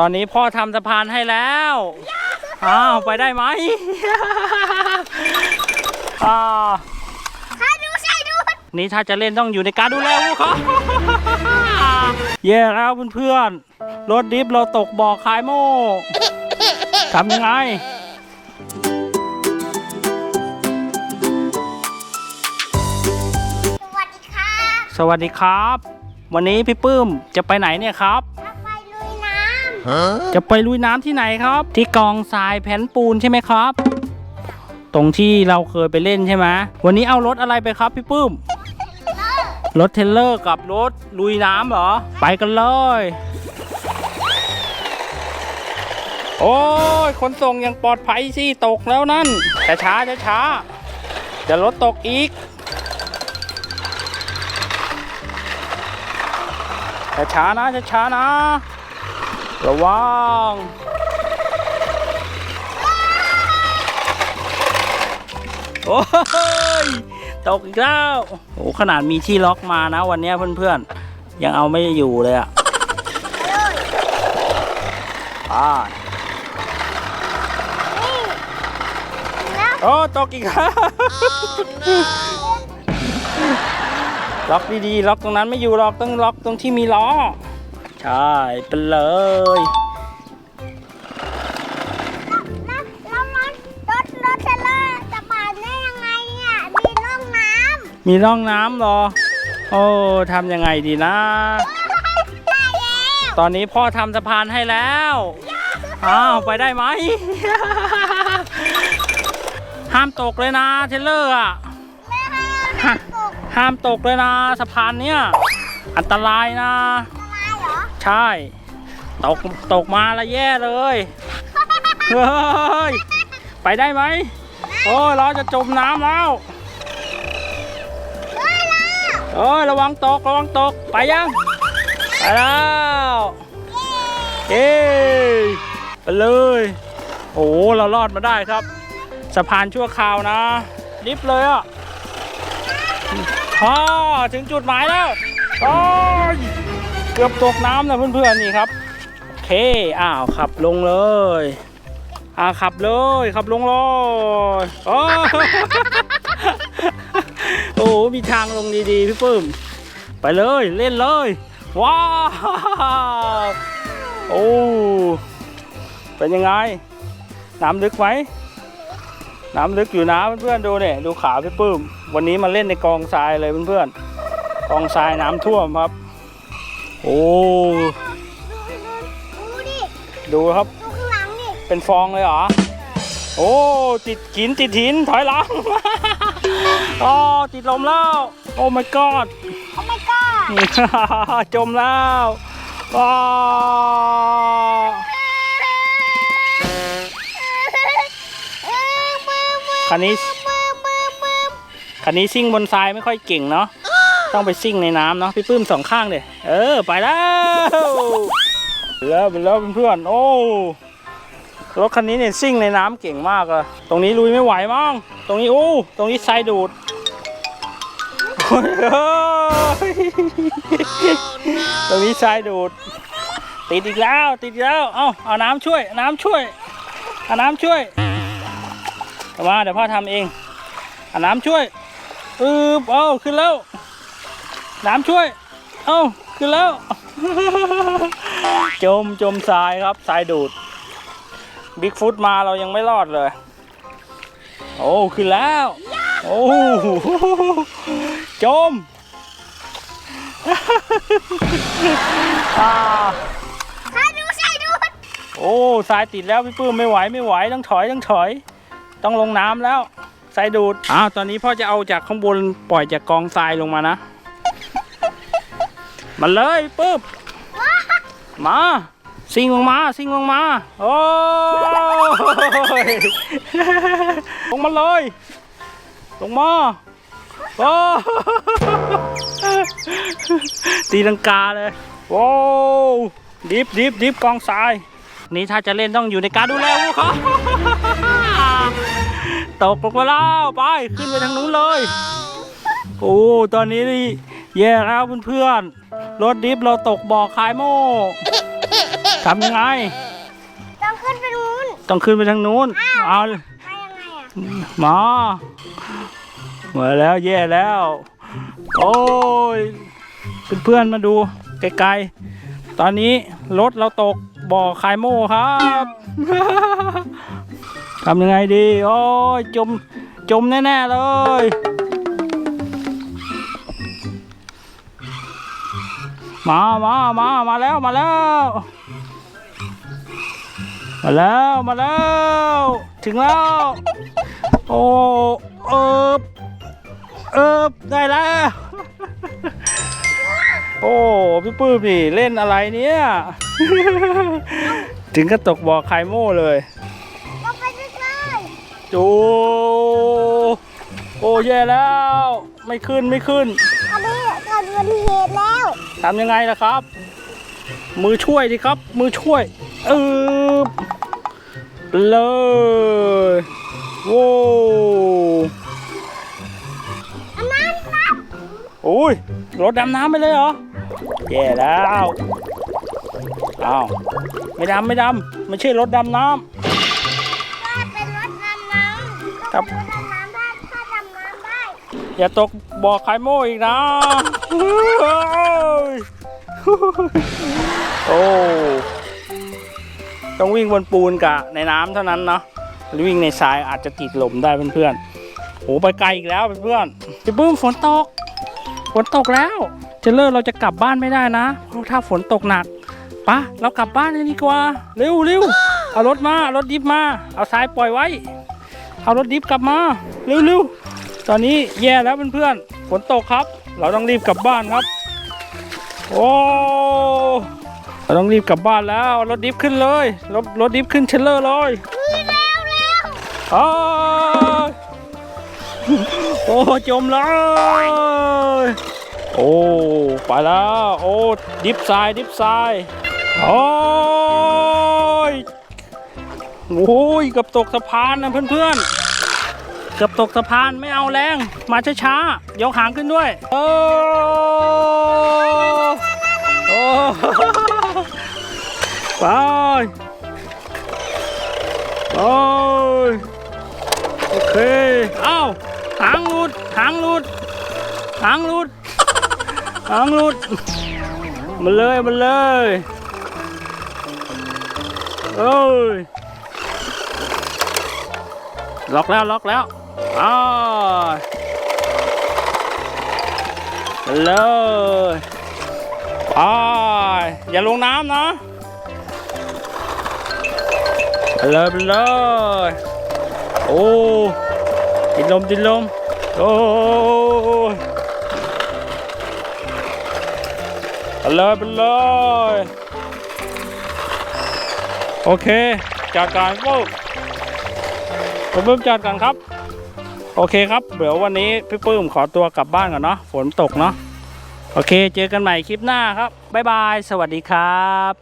ตอนนี้พ่อทำสะพานให้แล้ว อ้าว ไปได้ไหมอ่าข้าดูใช่ดูนี่ถ้าจะเล่นต้องอยู่ในการดูแลลูกเขาแย่แล้วเพื่อนๆ รถดิฟเราตกบ่อคายโม่ทำยังไงสวัสดีค่ะสวัสดีครับ วันนี้พี่ปื้มจะไปไหนเนี่ยครับถ้าไปลุยน้ำ จะไปลุยน้ำที่ไหนครับ ที่กองทรายแผ่นปูนใช่ไหมครับ ตรงที่เราเคยไปเล่นใช่ไหมวันนี้เอารถอะไรไปครับพี่ปื้มรถเทรลเลอร์กับรถลุยน้ำเหรอ ไปกันเลย โอ้ยขนส่งยังปลอดภัยสิตกแล้วนั่นช้าช้าช้าช้าๆเดี๋ยวรถตกอีกช้าช้านะช้าช้านะ ระวังโอ้ยตกอีกแล้วโอ้ขนาดมีที่ล็อกมานะ วันเนี้ยเพื่อนๆ ยังเอาไม่อยู่เลยอะอ่าแล้วโอ้ตกอีกแล้วล็อกดีๆ ล็อกตรงนั้นไม่อยู่ล็อกต้องล็อกตรงที่มีล้อ ใช่เป็นเลยแล้วแล้วรถรถรถเทรลเลอร์จะผ่านได้ยังไงเนี่ยมีร่องน้มีร่องน้ำเหรอ โอ้ทำยังไงดีนะำได้แล้วตอนนี้พ่อทำสะพานให้แล้วอ้าวไปได้ไหม ห้ามตกเลยนะเทรลเลอร์อะ ไม่ให้เอาน้ำตกห้ามตกเลยนะสะพานเนี้ยอันตรายนะทำไมเหรอ ใช่ ตก ตกมาแล้วแย่เลย เฮ้ย ไปได้ไหม โอ้ยเราจะจมน้ำแล้วเฮ้ยล่ะเอ้ยระวังตก ระวังตก ไปยัง ไปแล้วเย้ไปเลย โอ้เรารอดมาได้ครับ สะพานชั่วคราวนะ ลิฟเลยอะพ่อถึงจุดหมายแล้ว โอ้ย เกือบตกน้ำนะเพื่อนๆนี่ครับโอเคอ้าวขับลงเลยอ่าขับเลยขับลงเลยโอ้โอ้โหมีทางลงดีๆพี่ปื้มไปเลยเล่นเลย ว้าวโอ้เป็นยังไง น้ำลึกไหมน้ำลึกอยู่นะเพื่อนๆดูเนี่ยดูขาพี่ปื้ม วันนี้มาเล่นในกองทรายเลยเพื่อนๆกองทรายน้ำท่วมครับ โอ้ ดูดิดูครับ ดูข้างหลังดิเป็นฟองเลยเหรอ โอ้ ติดหินติดหิน ถอยหลัง อ๋อ ติดลมแล้ว โอ้ my god โอ้ my god จมแล้วว้าวคันนี้คันนี้ซิ่งบนทรายไม่ค่อยเก่งเนาะ ต้องไปซิ่งในน้ำเนาะพี่ปื้มสองข้างเลยเออ ไปแล้วแล้วไปแล้วเพื่อนโอ้รถคันนี้เนี่ยซิ่งในน้ำเก่งมากอะตรงนี้ลุยไม่ไหวมั้งตรงนี้โอ้ตรงนี้ทรายดูดโอ้ยเฮ้ยตรงนี้ทรายดูด ติดอีกแล้วติดอีกแล้วเอาเอาน้ำช่วย น้ำช่วยเอาน้ำช่วยมาเดี๋ยวพ่อทำเองเอาน้ำช่วยอืบเอาขึ้นแล้ว น้ำช่วย เอาขึ้นแล้ว จมจมทรายครับทรายดูดบิ๊กฟุตมาเรายังไม่รอดเลย โอ้ขึ้นแล้ว โอ้จมอ่าข้าดูใช่ดูโอ้ทรายติดแล้วพี่ปื้มไม่ไหวไม่ไหวต้องถอยต้องถอย ต้องลงน้ำแล้วทรายดูดอ้าวตอนนี้พ่อจะเอาจากข้างบนปล่อยจากกองทรายลงมานะ มาเลยปื้มมาซิ่งลงมาซิ่งลงมา โอ้ยลงมาเลยลงมาโอ้ตีลังกาเลยโอ้ดิฟดิฟดิฟกองทราย นี่ถ้าจะเล่นต้องอยู่ในการดูแลลูกเขาตกลงมาแล้วไปขึ้นไปทางนู้นเลย โอ้ตอนนี้นี่ แย่แล้วเพื่อนๆ รถดิฟเราตกบ่อคายโม่ทำยังไง ต้องขึ้นไปนู้น ต้องขึ้นไปทางนู้น เอาไปยังไงอะมามาแล้วแย่แล้ว โอ้ย เพื่อนๆ มาดูไกลๆ ตอนนี้รถเราตกบ่อคายโม่ครับทำยังไงดี โอ้ยจมจมแน่ ๆ เลย มามามามาแล้วมาแล้ว มาแล้วมาแล้ว ถึงแล้ว โอ้เอิบเอิบได้แล้ว โอ้พี่ปื้มนี่เล่นอะไรเนี่ย ถึงก็ตกบ่อไคโม่เลยเราไปด้วยกันจูโอ้แย่แล้ว ไม่ขึ้นไม่ขึ้น อุบัติเหตุแล้วทำยังไงล่ะครับ มือช่วยดิครับ มือช่วยเออเลยโว้อันนั้นครับโอ้ยรถดำน้ำไปเลยเหรอแย่แล้วอ้าวไม่ดำไม่ดำไม่ใช่รถดำน้ก็ อย่าตกบ่อไคโม่อีกนะ โอ้ ต้องวิ่งบนปูนกะในน้ำเท่านั้นเนาะหรือวิ่งในทรายอาจจะติดลมได้เพื่อนๆโอ้ไปไกลอีกแล้วเพื่อนๆจะปื้มฝนตก ฝนตกแล้วเจเลอร์เราจะกลับบ้านไม่ได้นะ เพราะถ้าฝนตกหนักปะเรากลับบ้านกันดีกว่า เร็วเร็วเอารถมา รถดิฟมา เอาทรายปล่อยไว้ เอารถดิฟกลับมา เร็วเร็ว ตอนนี้แย่แล้วเพื่อนๆฝนตกครับ เราต้องรีบกลับบ้านครับ โอ้เราต้องรีบกลับบ้านแล้วเอารถดิฟขึ้นเลยรถรถดิฟขึ้นเทรลเลอร์เลยนี่เร็วเร็วอ้ายโอ้จมเลยโอ้ไปแล้วโอ้ดิฟทรายดิฟทรายโอ้ยโอ้ยเกับตกสะพานนะเพื่อนๆ เกือบตกสะพานไม่เอาแรง มาช้าๆยกหางขึ้นด้วย โอ้โอ้ไปโอ้ยโอเค เอ้าหางหลุดหางหลุดหางหลุดหางหลุดมาเลยมาเลย เอ้ย ล็อกแล้วล็อกแล้วอ้าวมเลยไปอย่าลงน้ำนะเลยเลยโอ้ติดลมติดลมโอ้เลยไปเลยโอเคจัดการปุ๊บ พี่ปื้มจอดกันครับ โอเคครับเดี๋ยววันนี้พี่ปื้มขอตัวกลับบ้านก่อนเนาะฝนตกเนาะโอเค เจอกันใหม่คลิปหน้าครับบ๊ายบาย สวัสดีครับ